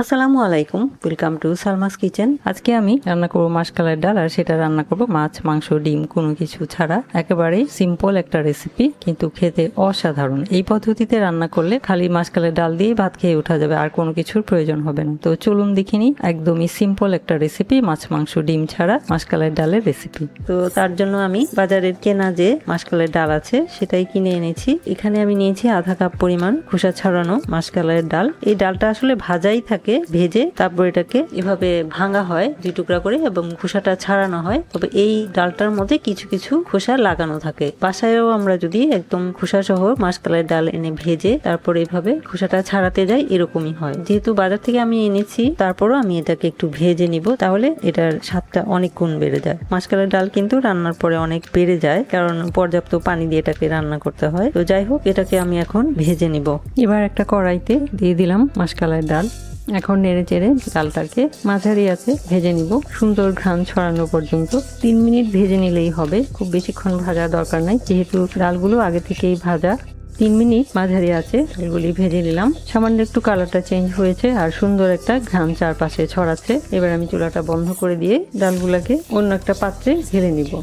আসসালামু আলাইকুম। Welcome to Salma's kitchen আজকে আমি রান্না করব মাসকালের ডাল, আর সেটা রান্না করব মাছ, মাংস, ডিম, কোনো কিছু ছাড়া। একেবারে সিম্পল একটা রেসিপি কিন্তু খেতে অসাধারণ। এই পদ্ধতিতে রান্না করলে খালি মাসকালের ডাল দিয়ে ভাত খেয়ে ওঠা যাবে, আর কোনো কিছুর প্রয়োজন হবে না। তো চলুন দেখিনি একদমই সিম্পল একটা রেসিপি মাছ, মাংস, ডিম ছাড়া মাসকালের ডালের রেসিপি তো তার জন্য আমি বাজারের কেনা যে মাসকালের ডাল আছে, সেটাই কিনে এনেছি। এখানে আমি নিয়েছি আধা কাপ পরিমাণ খোসা ছাড়ানো মাসকালের ডাল। এই ডালটা আসলে ভাজাই থাকে ভেজে তারপর এটাকে এভাবে ভাঙা হয়, দুই টুকরা করে এবং খোসাটা ছাড়ানো হয়। তবে এই ডালটার মধ্যে কিছু কিছু খোসা লাগানো থাকে। বাসায়ও আমরা যদি একদম খোসা সহ মাসকালের ডাল এনে ভেজে তারপর এভাবে খোসাটা ছাড়াতে যাই, এরকমই হয়। যেহেতু বাজার থেকে আমি এনেছি, তারপরও আমি এটাকে একটু ভেজে নিব, তাহলে এটার স্বাদটা অনেক গুণ বেড়ে যায়। মাসকালের ডাল কিন্তু রান্নার পরে অনেক বেড়ে যায়, কারণ পর্যাপ্ত পানি দিয়ে এটাকে রান্না করতে হয়। তো যাই হোক, এটাকে আমি এখন ভেজে নিব। এবার একটা কড়াইতে দিয়ে দিলাম মাসকালের ডাল। এখন নেড়ে চেড়ে ডালটাকে মাঝারি আছে ভেজে নিব। সুন্দর ঘ্রাণ ছড়ানো পর্যন্ত। তিন মিনিট ভেজে নিলেই হবে। খুব বেশিক্ষণ ভাজা দরকার নাই। যেহেতু ডালগুলো আগে থেকেই ভাজা, তিন মিনিট মাঝারি আছে, ডালগুলি ভেজে নিলাম। সামান্য একটু কালারটা চেঞ্জ হয়েছে আর সুন্দর একটা ঘ্রাণ চারপাশে ছড়াচ্ছে। এবার আমি চুলাটা বন্ধ করে দিয়ে ডালগুলাকে অন্য একটা পাত্রে ঢেলে নিব।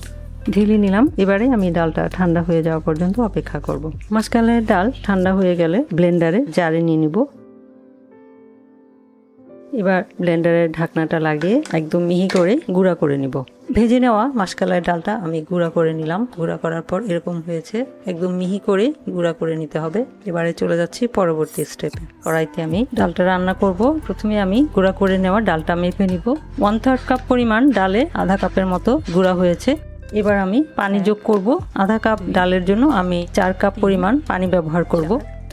ঢেলে নিলাম। এবারে আমি ডালটা ঠান্ডা হয়ে যাওয়া পর্যন্ত অপেক্ষা করব। মাসকালের ডাল ঠান্ডা হয়ে গেলে ব্লেন্ডারে জারে নিয়ে নিব। এবার ব্লেন্ডারের ঢাকনাটা লাগিয়ে একদম মিহি করে গুঁড়া করে নিব। ভেজে নেওয়া মাসকালার ডালটা আমি গুঁড়া করে নিলাম। গুঁড়া করার পর এরকম হয়েছে, একদম মিহি করে গুঁড়া করে নিতে হবে। এবারে চলে যাচ্ছি পরবর্তী স্টেপে কড়াইতে আমি ডালটা রান্না করব। প্রথমে আমি গুঁড়া করে নেওয়া ডালটা মেপে নিব। ওয়ান থার্ড কাপ পরিমাণ ডালে আধা কাপের মতো গুঁড়া হয়েছে। এবার আমি পানি যোগ করব। আধা কাপ ডালের জন্য আমি চার কাপ পরিমাণ পানি ব্যবহার করব।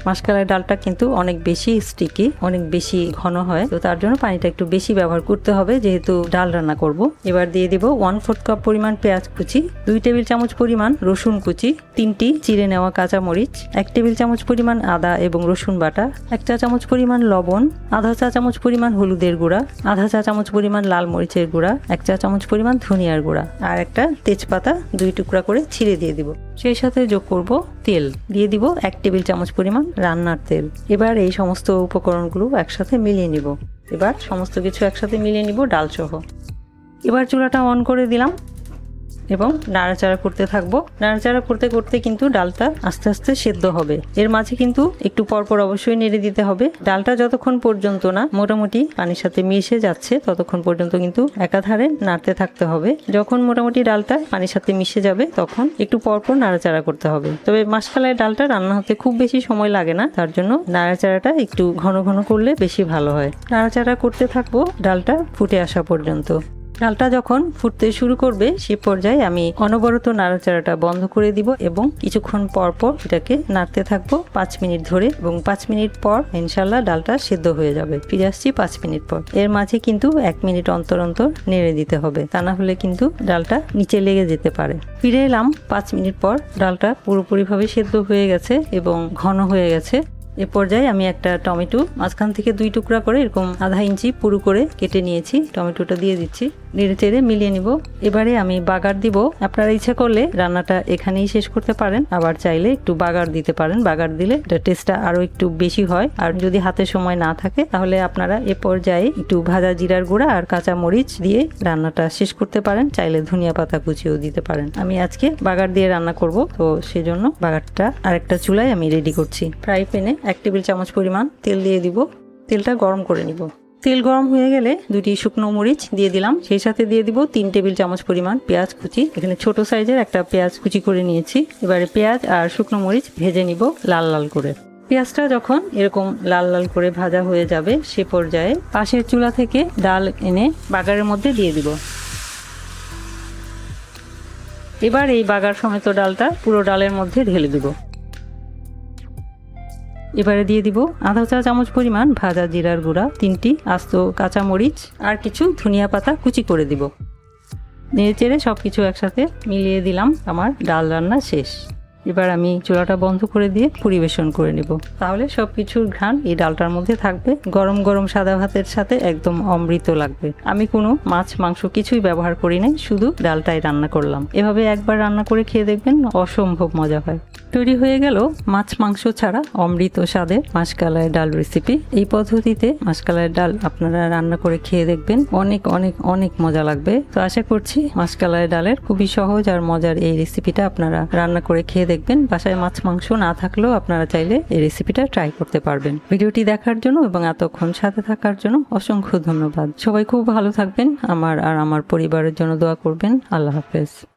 মাসকালের ডালটা কিন্তু অনেক বেশি স্টিকি অনেক বেশি ঘন হয়। তো তার জন্য পানিটা একটু বেশি ব্যবহার করতে হবে, যেহেতু ডাল রান্না করব। এবার দিয়ে দিব ওয়ান ফোর্থ কাপ পরিমাণ পেঁয়াজ কুচি, দুই টেবিল চামচ পরিমাণ রসুন কুচি, তিনটি চিড়ে নেওয়া কাঁচা মরিচ এক টেবিল চামচ পরিমাণ আদা এবং রসুন বাটা, এক চা চামচ পরিমাণ লবণ, আধা চা চামচ পরিমাণ হলুদের গুঁড়া, আধা চা চামচ পরিমাণ লাল মরিচের গুঁড়া, এক চা চামচ পরিমাণ ধনিয়ার গুঁড়া, আর একটা তেজপাতা দুই টুকরা করে ছিঁড়ে দিয়ে দিব। সেই সাথে যোগ করব তেল। দিয়ে দিব এক টেবিল চামচ পরিমাণ রান্নার তেল। এবার এই সমস্ত উপকরণগুলো একসাথে মিলিয়ে নিব। এবার সমস্ত কিছু একসাথে মিলিয়ে নিব ডালসহ। এবার চুলাটা অন করে দিলাম। এবং নাড়াচাড়া করতে থাকব। নাড়াচাড়া করতে করতে কিন্তু ডালটা আস্তে আস্তে সেদ্ধ হবে। এর মাঝে কিন্তু একটু পরপর অবশ্যই নেড়ে দিতে হবে। ডালটা যতক্ষণ পর্যন্ত না মোটামুটি পানির সাথে মিশে যাচ্ছে, ততক্ষণ পর্যন্ত কিন্তু একাধারে নাড়তে থাকতে হবে। যখন মোটামুটি ডালটা পানির সাথে মিশে যাবে, তখন একটু পরপর নাড়াচাড়া করতে হবে। তবে মাসকালাই ডালটা রান্না হতে খুব বেশি সময় লাগে না, তার জন্য নাড়াচাড়াটা একটু ঘন ঘন করলে বেশি ভালো হয়। নাড়াচাড়া করতে থাকব, ডালটা ফুটে আসা পর্যন্ত। ডালটা যখন ফুটতে শুরু করবে, সে পর্যায়ে আমি অনবরত নাড়াচাড়াটা বন্ধ করে দিব এবং কিছুক্ষণ পর পর এটাকে নাড়তে থাকব পাঁচ মিনিট ধরে এবং পাঁচ মিনিট পর ইনশাল্লাহ ডালটা সেদ্ধ হয়ে যাবে। ফিরে আসছি পাঁচ মিনিট পর। এর মাঝে কিন্তু এক মিনিট অন্তর অন্তর নেড়ে দিতে হবে। তা না হলে কিন্তু ডালটা নিচে লেগে যেতে পারে। ফিরে এলাম পাঁচ মিনিট পর। ডালটা পুরোপুরিভাবে সেদ্ধ হয়ে গেছে এবং ঘন হয়ে গেছে। এ পর্যায়ে আমি একটা টমেটো, মাঝখান থেকে দুই টুকরা করে এরকম আধা ইঞ্চি পুরু করে কেটে নিয়েছি। টমেটোটা দিয়ে দিচ্ছি। নেড়ে চেড়ে মিলিয়ে নিব। এবারে আমি বাগার দিব। আপনারা ইচ্ছা করলে রান্নাটা এখানেই শেষ করতে পারেন। আবার চাইলে একটু বাগার দিতে পারেন। বাগার দিলে এটা টেস্টটা আরও একটু বেশি হয়। আর যদি হাতে সময় না থাকে, তাহলে আপনারা এ পর্যায়ে একটু ভাজা জিরার গুঁড়া আর কাঁচা মরিচ দিয়ে রান্নাটা শেষ করতে পারেন। চাইলে ধনিয়া পাতা কুচিও দিতে পারেন। আমি আজকে বাগার দিয়ে রান্না করব। তো সেজন্য বাগারটা আরেকটা চুলায় আমি রেডি করছি। ফ্রাই প্যানে এক টেবিল চামচ পরিমাণ তেল দিয়ে দিব। তেলটা গরম করে নিব। তেল গরম হয়ে গেলে দুটি শুকনো মরিচ দিয়ে দিলাম। সেই সাথে দিয়ে দিব তিন টেবিল চামচ পরিমাণ পেঁয়াজ কুচি। এখানে ছোট সাইজের একটা পেঁয়াজ কুচি করে নিয়েছি। এবারে পেঁয়াজ আর শুকনো মরিচ ভেজে নিব লাল লাল করে। পেঁয়াজটা যখন এরকম লাল লাল করে ভাজা হয়ে যাবে সে পর্যায়ে পাশের চুলা থেকে ডাল এনে বাগারের মধ্যে দিয়ে দিব। এবার এই বাগার সমেত ডালটা পুরো ডালের মধ্যে ঢেলে দিব। এবারে দিয়ে দিব আধা চা চামচ পরিমাণ ভাজা জিরার গুঁড়া, তিনটি আস্ত কাঁচা মরিচ আর কিছু ধনিয়া পাতা কুচি করে দিব। নেড়ে চেড়ে সব কিছু একসাথে মিলিয়ে দিলাম আমার ডাল রান্না শেষ। এবার আমি চুলাটা বন্ধ করে দিয়ে পরিবেশন করে নিব। তাহলে সব কিছুর ঘ্রাণ এই ডালটার মধ্যে থাকবে। গরম গরম সাদা ভাতের সাথে একদম অমৃত লাগবে। আমি কোনো মাছ মাংস কিছুই ব্যবহার করি নাই, শুধু ডালটাই রান্না করলাম। এভাবে একবার রান্না করে খেয়ে দেখবেন অসম্ভব মজা হয়। তৈরি হয়ে গেল মাছ মাংস ছাড়া অমৃত স্বাদের মাসকালায় ডাল রেসিপি এই পদ্ধতিতে মাসকালায় ডাল আপনারা রান্না করে খেয়ে দেখবেন। অনেক অনেক অনেক মজা লাগবে। তো আশা করছি মাসকালায় ডালের খুবই সহজ আর মজার এই রেসিপিটা আপনারা রান্না করে খেয়ে দেখবেন। বাসায় মাছ মাংস না থাকলেও আপনারা চাইলে এই রেসিপিটা ট্রাই করতে পারবেন। ভিডিওটি দেখার জন্য এবং এতক্ষণ সাথে থাকার জন্য অসংখ্য ধন্যবাদ। সবাই খুব ভালো থাকবেন। আমার আর আমার পরিবারের জন্য দোয়া করবেন। আল্লাহ হাফেজ।